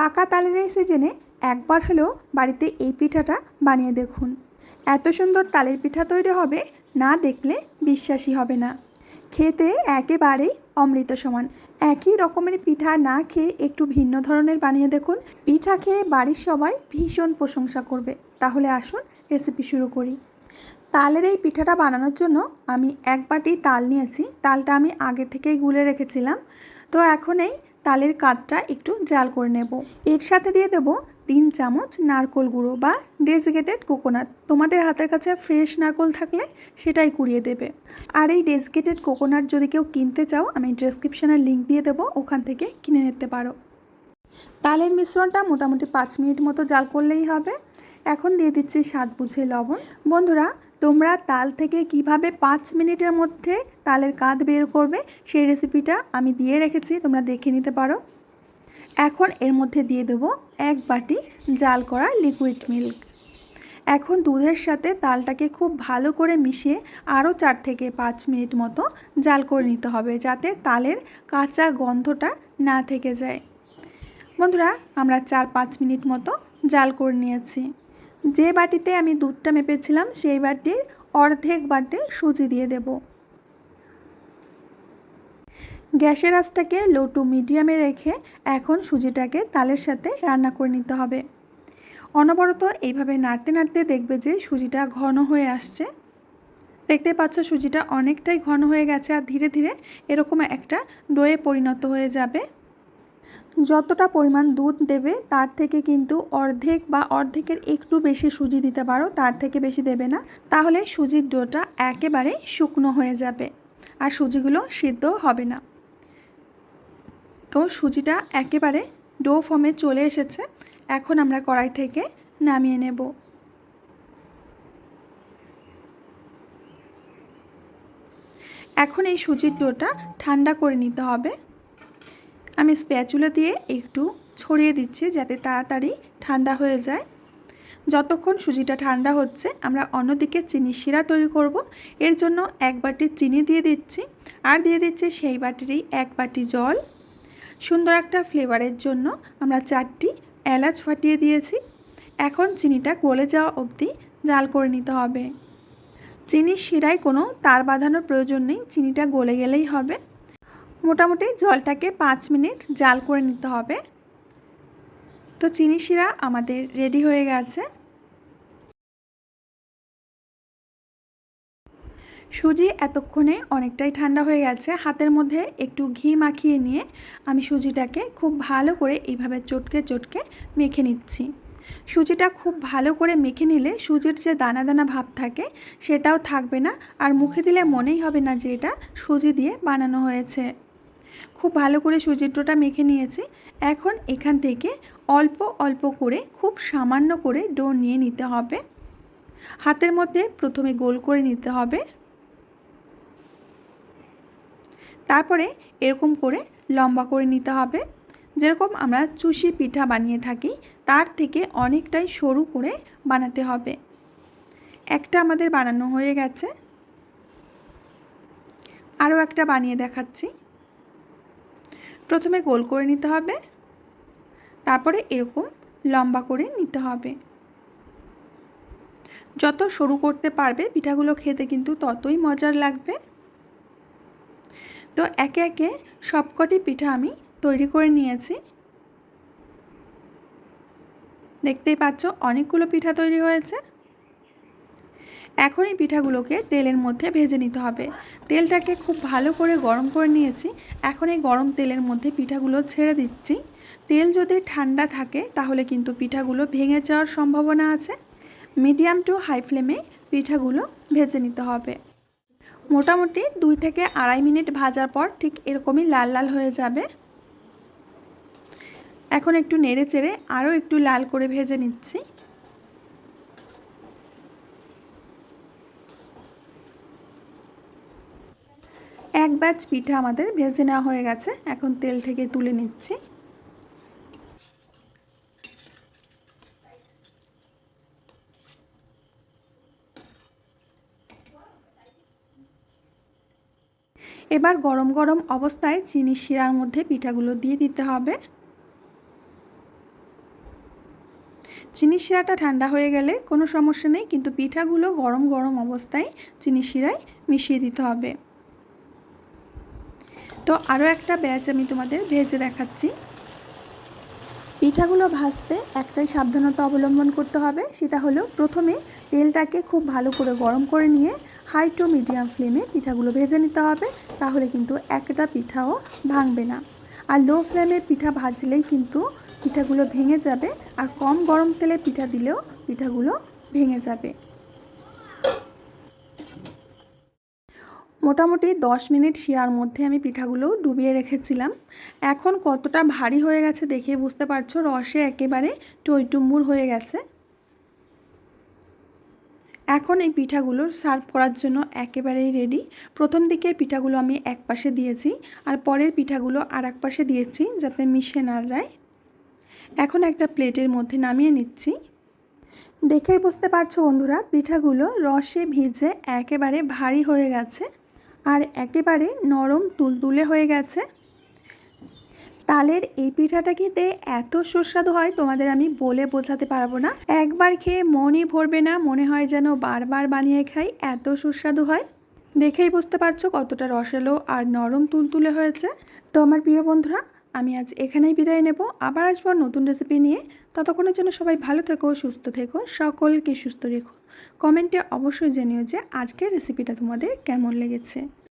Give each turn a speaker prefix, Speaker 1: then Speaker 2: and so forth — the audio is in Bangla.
Speaker 1: পাকা তালের এই সিজনে একবার হলেও বাড়িতে এই পিঠাটা বানিয়ে দেখুন। এত সুন্দর তালের পিঠা তৈরি হবে, না দেখলে বিশ্বাসই হবে না। খেতে একেবারেই অমৃত সমান। একই রকমের পিঠা না খেয়ে একটু ভিন্ন ধরনের বানিয়ে দেখুন। পিঠা খেয়ে বাড়ির সবাই ভীষণ প্রশংসা করবে। তাহলে আসুন রেসিপি শুরু করি। তালের এই পিঠাটা বানানোর জন্য আমি এক বাটি তাল নিয়েছি। তালটা আমি আগে থেকেই গুলে রেখেছিলাম। তো এখন এই তালের কাতটা একটু জাল করে নেব। এর সাথে দিয়ে দেব তিন চামচ নারকোল গুঁড়ো বা ডেজিকেটেড কোকোনাট। তোমাদের হাতের কাছে ফ্রেশ নারকোল থাকলে সেটাই কুড়িয়ে দেবে। আর এই ডেজিকেটেড কোকোনাট যদি কেউ কিনতে চাও, আমি ডেসক্রিপশানের লিঙ্ক দিয়ে দেবো, ওখান থেকে কিনে নিতে পারো। তালের মিশ্রণটা মোটামুটি পাঁচ মিনিট মতো জাল করলেই হবে। এখন দিয়ে দিচ্ছি স্বাদ বুঝে লবণ। বন্ধুরা, তোমরা তাল থেকে কীভাবে পাঁচ মিনিটের মধ্যে তালের কাঁধ বের করবে সেই রেসিপিটা আমি দিয়ে রেখেছি, তোমরা দেখে নিতে পারো। এখন এর মধ্যে দিয়ে দেবো এক বাটি জাল করা লিকুইড মিল্ক এখন দুধের সাথে তালটাকে খুব ভালো করে মিশিয়ে আরও চার থেকে পাঁচ মিনিট মতো জাল করে নিতে হবে, যাতে তালের কাঁচা গন্ধটা না থেকে যায়। বন্ধুরা, আমরা চার পাঁচ মিনিট মতো জাল করে নিয়েছি। যে বাটিতে আমি দুধটা মেপেছিলাম, সেই বাটির অর্ধেক বাটে সুজি দিয়ে দেব। গ্যাসের আঁচটাকে লো টু মিডিয়ামে রেখে এখন সুজিটাকে তালের সাথে রান্না করে নিতে হবে। অনবরত এইভাবে নাড়তে নাড়তে দেখবে যে সুজিটা ঘন হয়ে আসছে। দেখতে পাচ্ছ সুজিটা অনেকটাই ঘন হয়ে গেছে আর ধীরে ধীরে এরকম একটা ডোয়ে পরিণত হয়ে যাবে। যতটা পরিমাণ দুধ দেবে, তার থেকে কিন্তু অর্ধেক বা অর্ধেকের একটু বেশি সুজি দিতে পারো, তার থেকে বেশি দেবে না। তাহলে সুজির ডোটা একেবারে শুকনো হয়ে যাবে আর সুজিগুলো সিদ্ধ হবে না। তো সুজিটা একেবারে ডো ফর্মে চলে এসেছে। এখন আমরা কড়াই থেকে নামিয়ে নেব। এখন এই সুজির ডোটা ঠান্ডা করে নিতে হবে। আমি স্প্যাচুলা দিয়ে একটু ছড়িয়ে দিচ্ছি যাতে তাড়াতাড়ি ঠান্ডা হয়ে যায়। যতক্ষণ সুজিটা ঠান্ডা হচ্ছে, আমরা অন্যদিকে চিনি শিরা তৈরি করব। এর জন্য এক বাটি চিনি দিয়ে দিচ্ছি। আর দিয়ে দিচ্ছি সেই বাটিরই এক বাটি জল। সুন্দর একটা ফ্লেভারের জন্য আমরা চারটি এলাচ ফাটিয়ে দিয়েছি। এখন চিনিটা গলে যাওয়া অবধি জাল করে নিতে হবে। চিনির শিরায় কোনো তার বাঁধানোর প্রয়োজন নেই। চিনিটা গলে গেলেই হবে। মোটামুটি জলটাকে পাঁচ মিনিট জাল করে নিতে হবে। তো চিনি শিরা আমাদের রেডি হয়ে গেছে। সুজি এতক্ষণে অনেকটাই ঠান্ডা হয়ে গেছে। হাতের মধ্যে একটু ঘি মাখিয়ে নিয়ে আমি সুজিটাকে খুব ভালো করে এইভাবে চটকে চটকে মেখে নিচ্ছি। সুজিটা খুব ভালো করে মেখে নিলে সুজির যে দানা দানা ভাব থাকে সেটাও থাকবে না। আর মুখে দিলে মনেই হবে না যে এটা সুজি দিয়ে বানানো হয়েছে। খুব ভালো করে সুজির ডোটা মেখে নিয়েছি। এখন এখান থেকে অল্প অল্প করে, খুব সামান্য করে ডো নিয়ে নিতে হবে। হাতের মধ্যে প্রথমে গোল করে নিতে হবে। তারপরে এরকম করে লম্বা করে নিতে হবে। যেরকম আমরা চুষি পিঠা বানিয়ে থাকি, তার থেকে অনেকটাই সরু করে বানাতে হবে। একটা আমাদের বানানো হয়ে গেছে। আরও একটা বানিয়ে দেখাচ্ছি। প্রথমে গোল করে নিতে হবে। তারপরে এরকম লম্বা করে নিতে হবে। যত সরু করতে পারবে, পিঠাগুলো খেতে কিন্তু ততই মজার লাগবে। তো একে একে সবকটি পিঠা আমি তৈরি করে নিয়েছি। দেখতেই পাচ্ছ, অনেকগুলো পিঠা তৈরি হয়েছে। এখন এই পিঠাগুলোকে তেলের মধ্যে ভেজে নিতে হবে। তেলটাকে খুব ভালো করে গরম করে নিয়েছি। এখন এই গরম তেলের মধ্যে পিঠাগুলো ছেড়ে দিচ্ছি। তেল যদি ঠান্ডা থাকে, তাহলে কিন্তু পিঠাগুলো ভেঙে যাওয়ার সম্ভাবনা আছে। মিডিয়াম টু হাই ফ্লেমে পিঠাগুলো ভেজে নিতে হবে। মোটামুটি দুই থেকে আড়াই মিনিট ভাজার পর ঠিক এরকমই লাল লাল হয়ে যাবে। এখন একটু নেড়ে চেড়ে আরও একটু লাল করে ভেজে নিচ্ছি। এক ব্যাচ পিঠা আমাদের ভেজে নেওয়া হয়ে গেছে। এখন তেল থেকে তুলে নিচ্ছি। এবার গরম গরম অবস্থায় চিনি শিরার মধ্যে পিঠাগুলো দিয়ে দিতে হবে। চিনি শিরাটা ঠান্ডা হয়ে গেলে কোনো সমস্যা নেই, কিন্তু পিঠাগুলো গরম গরম অবস্থায় চিনি শিরায় মিশিয়ে দিতে হবে। তো আরও একটা ব্যাচ আমি তোমাদের ভেজে দেখাচ্ছি। পিঠাগুলো ভাজতে একটাই সাবধানতা অবলম্বন করতে হবে, সেটা হলো প্রথমে তেলটাকে খুব ভালো করে গরম করে নিয়ে হাই টু মিডিয়াম ফ্লেমে পিঠাগুলো ভেজে নিতে হবে, তাহলে কিন্তু একটা পিঠাও ভাঙবে না। আর লো ফ্লেমে পিঠা ভাজলেই কিন্তু পিঠাগুলো ভেঙে যাবে, আর কম গরম তেলে পিঠা দিলেও পিঠাগুলো ভেঙে যাবে। মোটামুটি দশ মিনিট শিরার মধ্যে আমি পিঠাগুলো ডুবিয়ে রেখেছিলাম। এখন কতটা ভারী হয়ে গেছে দেখে বুঝতে পারছ, রসে একেবারে টইটুম্বুর হয়ে গেছে। এখন এই পিঠাগুলো সার্ভ করার জন্য একেবারেই রেডি প্রথম দিকে পিঠাগুলো আমি এক পাশে দিয়েছি আর পরের পিঠাগুলো আর এক পাশে দিয়েছি যাতে মিশে না যায়। এখন একটা প্লেটের মধ্যে নামিয়ে নিচ্ছি। দেখেই বুঝতে পারছ বন্ধুরা, পিঠাগুলো রসে ভিজে একেবারে ভারী হয়ে গেছে। আর একেবারে নরম তুলতুলে হয়ে গেছে। তালের এই পিঠাটা খেতে এত সুস্বাদু হয়, তোমাদের আমি বলে বোঝাতে পারব না। একবার খেয়ে মনই ভরবে না, মনে হয় যেন বারবার বানিয়ে খাই, এত সুস্বাদু হয়। দেখেই বুঝতে পারছ কতটা রসালো আর নরম তুলতুলে হয়েছে। তো আমার প্রিয় বন্ধুরা আমি আজ এখানেই বিদায় নেব। আবার আসব নতুন রেসিপি নিয়ে। ততক্ষণের জন্য সবাই ভালো থেকো, সুস্থ থেকো, সকলকে সুস্থ রেখো। কমেন্টে অবশ্যই জানিও যে আজকের রেসিপিটা তোমাদের কেমন লেগেছে।